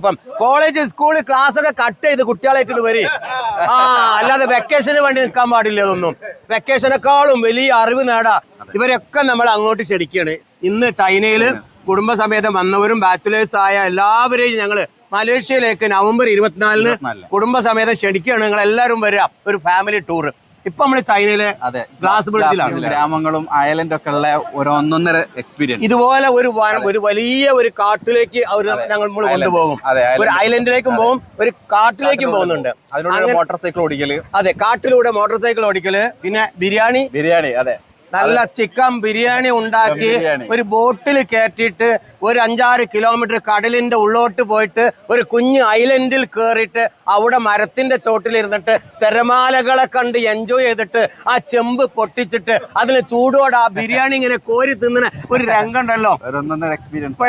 ഇപ്പം college school class ഒക്കെ cut ചെയ്ത് കുട്ടികളായിട്ട് വരി. ആ അല്ലാതെ വെക്കേഷന് വേണ്ടി നിൽക്കാൻ പാടില്ല ഇതൊന്നും. വെക്കേഷനേക്കാളും വലിയ അറിവ് നേടാ. ഇവരൊക്കെ നമ്മൾ അങ്ങോട്ട് ക്ഷണിക്കുകയാണ് ഇന്ന് ചൈനയിൽ കുടുംബസമേതം വന്നവരും ബാച്ചുലേഴ്സ് ആയ എല്ലാവരെയും ഞങ്ങൾ മലേഷ്യയിലേക്ക് നവംബർ ഇരുപത്തിനാലിന് ഇരുപത്തിനാലിന്. കുടുംബസമേതം ക്ഷണിക്കുകയാണ് നിങ്ങൾ എല്ലാവരും വരിക. ഒരു ഫാമിലി ടൂർ ഇപ്പൊ നമ്മൾ ചൈനയിലെ അതെ. ഗ്ലാസ് ബ്രിഡ്ജിലാണ് ഗ്രാമങ്ങളും അയലൻഡ് ഒക്കെ ഉള്ള ഒരു ഒന്നൊന്നര എക്സ്പീരിയൻസ് ഇതുപോലെ ഒരു വനം ഒരു വലിയ ഒരു കാട്ടിലേക്ക് അവർ ഞങ്ങൾ നമ്മൾ കൊണ്ടുപോകും. അതെ, ഒരു അയലൻഡിലേക്കും പോകും ഒരു കാട്ടിലേക്കും പോകുന്നുണ്ട്. അതിലൂടെ മോട്ടോർ സൈക്കിൾ ഓടിക്കൽ. അതെ കാട്ടിലൂടെ മോട്ടോർ സൈക്കിൾ ഓടിക്കൽ പിന്നെ ബിരിയാണി. ബിരിയാണി അതെ. നല്ല ചിക്കൻ ബിരിയാണി ഉണ്ടാക്കി ഒരു ബോട്ടിൽ കയറ്റിയിട്ട് ഒരു അഞ്ചാറ് കിലോമീറ്റർ കടലിന്റെ ഉള്ളോട്ട് പോയിട്ട് ഒരു കുഞ്ഞ് ഐലൻഡിൽ കയറിയിട്ട് അവിടെ മരത്തിന്റെ ചോട്ടിലിരുന്നിട്ട് തിരമാലകളെ കണ്ട് എൻജോയ് ചെയ്തിട്ട് ആ ചെമ്പ് പൊട്ടിച്ചിട്ട് അതിന് ചൂടോടെ ആ ബിരിയാണി ഇങ്ങനെ കോരി തിന്നുന്ന ഒരു രംഗമുണ്ടല്ലോ. എക്സ്പീരിയൻസ്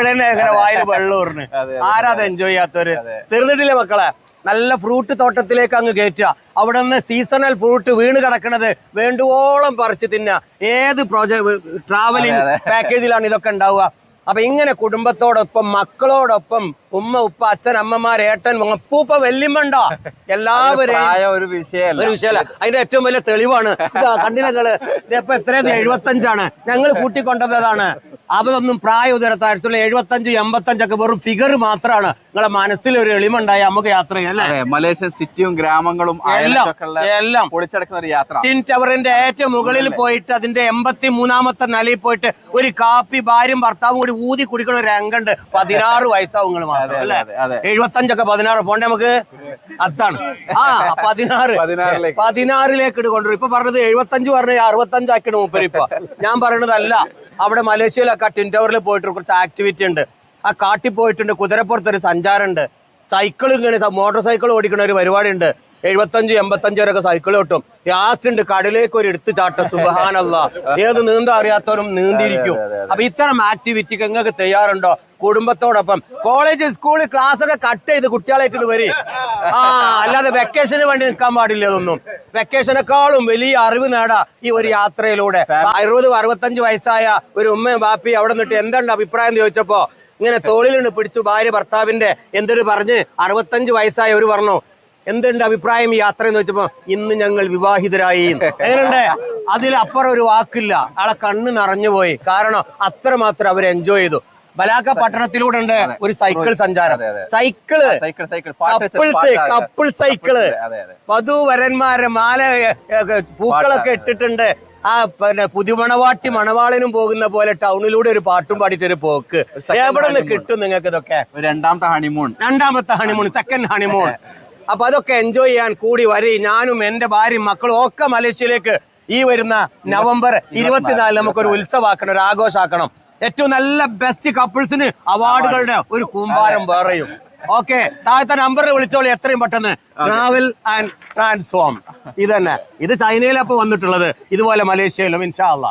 വായിൽ വെള്ളൂറിന്. ആരാത് എൻജോയ് ചെയ്യാത്തവര്? തീർന്നിട്ടില്ലേ മക്കളെ? നല്ല ഫ്രൂട്ട് തോട്ടത്തിലേക്ക് അങ്ങ് കയറ്റുക അവിടെ നിന്ന് സീസണൽ ഫ്രൂട്ട് വീണ് കിടക്കണത് വേണ്ടുവോളം പറിച്ച് തിന്നുക. ഏത് പ്രോജക്ട് ട്രാവലിംഗ് പാക്കേജിലാണ് ഇതൊക്കെ ഉണ്ടാവുക? അപ്പൊ ഇങ്ങനെ കുടുംബത്തോടൊപ്പം മക്കളോടൊപ്പം ഉമ്മ ഉപ്പ അച്ഛൻ അമ്മമാർ ഏട്ടൻ പൂപ്പ വെല്ലിമ്മണ്ടോ എല്ലാവരും ഒരു വിഷയമല്ല. ഒരു വിഷയമല്ല. അതിന്റെ ഏറ്റവും വലിയ തെളിവാണ്. കണ്ടില്ലങ്ങൾ? ഇതിപ്പോ എത്രയാണ് എഴുപത്തഞ്ചാണ്. ഞങ്ങൾ കൂട്ടിക്കൊണ്ടതാണ് അതൊന്നും പ്രായ ഉദരത്തായിട്ടുള്ള എഴുപത്തഞ്ച് എൺപത്തഞ്ചൊക്കെ വെറും ഫിഗർ മാത്രമാണ് നിങ്ങളെ മനസ്സിൽ ഒരു എളിമുണ്ടായി നമുക്ക് യാത്ര ചെയ്യാം അല്ലേ? അതെ മലേഷ്യൻ സിറ്റിയും ഗ്രാമങ്ങളും എല്ലാം എല്ലാം. പൊളിച്ചടക്കുന്ന ഒരു യാത്ര. ടിൻ ടവറിന്റെ ഏറ്റവും മുകളിൽ പോയിട്ട് അതിന്റെ എൺപത്തി മൂന്നാമത്തെ നിലയിൽ പോയിട്ട് ഒരു കാപ്പി ഭാര്യയും ഭർത്താവും കൂടി ഊതി കുടിക്കണ ഒരു രംഗുണ്ട്. പതിനാറ് വയസ്സാവും നിങ്ങൾ മാത്രം അല്ലേ. എഴുപത്തഞ്ചൊക്കെ പതിനാറ് പോണ്ടേ നമുക്ക്? അത്താണ്. ആ പതിനാറ്. പതിനാറിലേക്ക്. ഇട്ട് കൊണ്ടുവരും. ഇപ്പൊ പറഞ്ഞത് എഴുപത്തഞ്ച് പറഞ്ഞ അറുപത്തഞ്ചാക്കിണ് മൂപ്പര് ഇപ്പൊ ഞാൻ പറയണതല്ല. അവിടെ മലേഷ്യയിലൊക്കെ ടിൻ ടവറിൽ പോയിട്ട് കുറച്ച് ആക്ടിവിറ്റി ഉണ്ട്. ആ കാട്ടിൽ പോയിട്ടുണ്ട്. കുതിരപ്പുറത്തൊരു സഞ്ചാരമുണ്ട്. സൈക്കിൾ ഇങ്ങനെ മോട്ടോർ സൈക്കിൾ ഓടിക്കുന്ന ഒരു പരിപാടി ഉണ്ട് എഴുപത്തഞ്ച് എൺപത്തഞ്ച് വരെയൊക്കെ സൈക്കിൾ കിട്ടും. ലാസ്റ്റ് ഉണ്ട് കടലേക്ക് ഒരു എടുത്തു ചാട്ടം സുബഹാനല്ല. ഏത് നീന്താ അറിയാത്തവരും നീന്തിയിരിക്കും. അപ്പൊ ഇത്തരം ആക്ടിവിറ്റിക്ക് നിങ്ങൾക്ക് തയ്യാറുണ്ടോ? കുടുംബത്തോടൊപ്പം. കോളേജ് സ്കൂൾ ക്ലാസ് ഒക്കെ കട്ട് ചെയ്ത് കുട്ടികളായിട്ട് വരി. ആ അല്ലാതെ വെക്കേഷന് വേണ്ടി നിൽക്കാൻ പാടില്ല ഇതൊന്നും. വെക്കേഷനേക്കാളും വലിയ അറിവ് നേടാ ഈ ഒരു യാത്രയിലൂടെ. അറുപത് അറുപത്തഞ്ച് വയസ്സായ ഒരു ഉമ്മയും ബാപ്പി അവിടെ നിന്നിട്ട് എന്തുണ്ട് അഭിപ്രായം ചോദിച്ചപ്പോ ഇങ്ങനെ തോളിലുണ്ട് പിടിച്ചു ഭാര്യ ഭർത്താവിന്റെ എന്തൊരു പറഞ്ഞ് അറുപത്തഞ്ച് വയസ്സായ ഒരു പറഞ്ഞു. എന്തുണ്ട് അഭിപ്രായം യാത്ര എന്ന് വെച്ചപ്പോ ഇന്ന് ഞങ്ങൾ വിവാഹിതരായി എങ്ങനെയുണ്ട്? അതിലപ്പുറം ഒരു വാക്കില്ല. ആളെ കണ്ണ് നിറഞ്ഞുപോയി കാരണം അത്രമാത്രം അവർ എൻജോയ് ചെയ്തു. ബലാക്ക പട്ടണത്തിലൂടെ ഉണ്ട് ഒരു സൈക്കിൾ സഞ്ചാരം. Cycle. Cycle couples couple cycle. വധുവരന്മാരെ മാല പൂക്കളൊക്കെ ഇട്ടിട്ടുണ്ട്. ആ പിന്നെ പുതുമണവാട്ടി മണവാളിനും പോകുന്ന പോലെ ടൗണിലൂടെ ഒരു പാട്ടും പാടിയിട്ട് ഒരു പോക്ക്. എവിടെ നിന്ന് കിട്ടും നിങ്ങൾക്ക് ഇതൊക്കെ രണ്ടാമത്തെ ഹണിമൂൺ രണ്ടാമത്തെ ഹണിമൂൺ സെക്കൻഡ് ഹണിമൂൺ അപ്പൊ അതൊക്കെ എൻജോയ് ചെയ്യാൻ കൂടി വരി. ഞാനും എന്റെ ഭാര്യയും മക്കളും ഒക്കെ മലേഷ്യയിലേക്ക് ഈ വരുന്ന നവംബർ ഇരുപത്തിനാല് നമുക്കൊരു ഉത്സവമാക്കണം ഒരു ആഘോഷമാക്കണം. ഏറ്റവും നല്ല ബെസ്റ്റ് കപ്പിൾസിന് അവാർഡുകളുടെ ഒരു കൂമ്പാരം വേറെയും. ഓക്കെ താഴത്തെ നമ്പറിൽ വിളിച്ചോളി എത്രയും പെട്ടെന്ന്. ട്രാവൽ ആൻഡ് ട്രാൻസ്ഫോം ഇത് തന്നെ. ഇത് ചൈനയിലപ്പോ വന്നിട്ടുള്ളത്. ഇതുപോലെ മലേഷ്യയിലും ഇൻഷാ അള്ളാ.